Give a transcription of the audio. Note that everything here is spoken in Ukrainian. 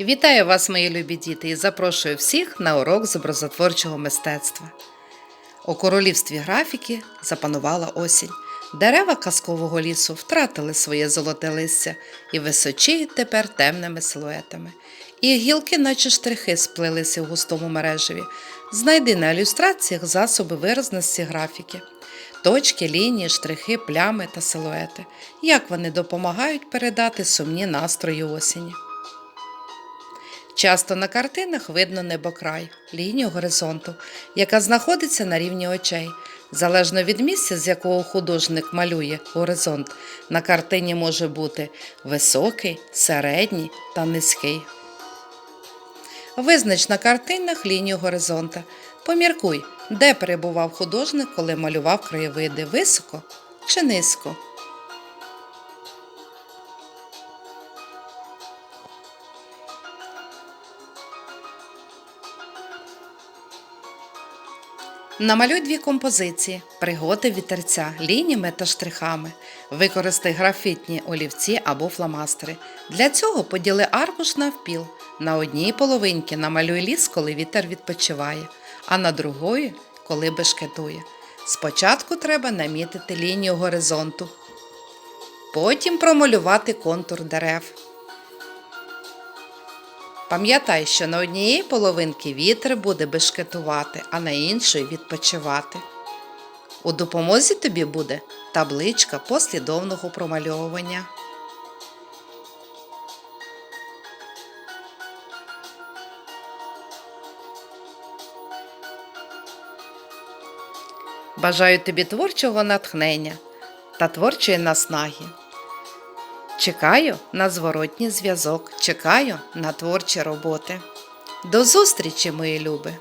Вітаю вас, мої любі діти, і запрошую всіх на урок з образотворчого мистецтва. У королівстві графіки запанувала осінь. Дерева казкового лісу втратили своє золоте листя і височіють тепер темними силуетами. І гілки, наче штрихи, сплелися в густому мережеві. Знайди на ілюстраціях засоби виразності графіки. Точки, лінії, штрихи, плями та силуети. Як вони допомагають передати сумні настрої осені. Часто на картинах видно небокрай, лінію горизонту, яка знаходиться на рівні очей. Залежно від місця, з якого художник малює горизонт, на картині може бути високий, середній та низький. Визнач на картинах лінію горизонта. Поміркуй, де перебував художник, коли малював краєвиди високо чи низько. Намалюй дві композиції, приготи вітерця лініями та штрихами. Використай графітні олівці або фломастери. Для цього поділи аркуш навпіл. На одній половинці намалюй ліс, коли вітер відпочиває, а на другої, коли бешкетує. Спочатку треба намітити лінію горизонту, потім промалювати контур дерев. Пам'ятай, що на однієї половинки вітер буде бешкетувати, а на іншої відпочивати. У допомозі тобі буде табличка послідовного промальовування. Бажаю тобі творчого натхнення та творчої наснаги. Чекаю на зворотній зв'язок, чекаю на творчі роботи. До зустрічі, мої люби!